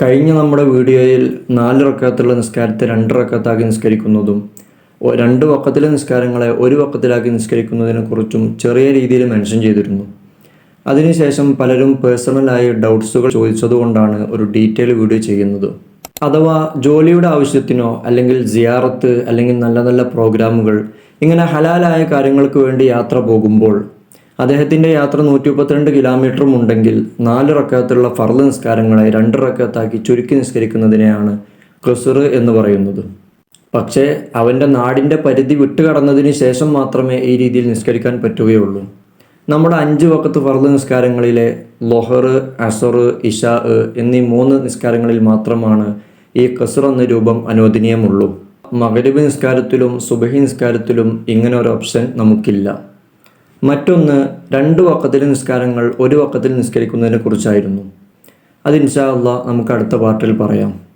കഴിഞ്ഞ നമ്മുടെ വീഡിയോയിൽ നാല് റക്കത്തുള്ള നിസ്കാരത്തെ രണ്ട് റക്കത്താക്കി നിസ്കരിക്കുന്നതും രണ്ട് വക്കത്തിലെ നിസ്കാരങ്ങളെ ഒരു വക്കത്തിലാക്കി നിസ്കരിക്കുന്നതിനെ കുറിച്ചും ചെറിയ രീതിയിൽ മെൻഷൻ ചെയ്തിരുന്നു. അതിനുശേഷം പലരും പേഴ്സണലായി ഡൗട്ട്സുകൾ ചോദിച്ചതുകൊണ്ടാണ് ഒരു ഡീറ്റെയിൽ വീഡിയോ ചെയ്യുന്നത്. അഥവാ ജോലിയുടെ ആവശ്യത്തിനോ അല്ലെങ്കിൽ സിയാറത്ത് അല്ലെങ്കിൽ നല്ല നല്ല പ്രോഗ്രാമുകൾ ഇങ്ങനെ ഹലാലായ കാര്യങ്ങൾക്ക് വേണ്ടി യാത്ര പോകുമ്പോൾ അദ്ദേഹത്തിന്റെ യാത്ര നൂറ്റി മുപ്പത്തിരണ്ട് കിലോമീറ്ററും ഉണ്ടെങ്കിൽ നാല് റക്കത്തുള്ള ഫർദ് നിസ്കാരങ്ങളെ രണ്ട് റക്കത്താക്കി ചുരുക്കി നിസ്കരിക്കുന്നതിനെയാണ് ക്ലസുർ എന്ന് പറയുന്നത്. പക്ഷേ അവന്റെ നാടിന്റെ പരിധി വിട്ടുകടന്നതിന് ശേഷം മാത്രമേ ഈ രീതിയിൽ നിസ്കരിക്കാൻ പറ്റുകയുള്ളൂ. നമ്മുടെ അഞ്ച് വക്കത്ത് ഫർദ് നിസ്കാരങ്ങളിലെ ലൊഹർ അസർ ഇഷാ എന്നീ മൂന്ന് നിസ്കാരങ്ങളിൽ മാത്രമാണ് ഈ കസുർ എന്ന രൂപം അനുവദനീയമുള്ളൂ. മകരബ് നിസ്കാരത്തിലും സുബഹി നിസ്കാരത്തിലും ഇങ്ങനെ ഒരു ഓപ്ഷൻ നമുക്കില്ല. മറ്റൊന്ന് രണ്ട് വക്കത്തിലെ നിസ്കാരങ്ങൾ ഒരു വക്കത്തിൽ നിസ്കരിക്കുന്നതിനെ കുറിച്ചായിരുന്നു. അത് ഇൻഷാ അള്ളാഹ് നമുക്ക് അടുത്ത പാർട്ടിൽ പറയാം.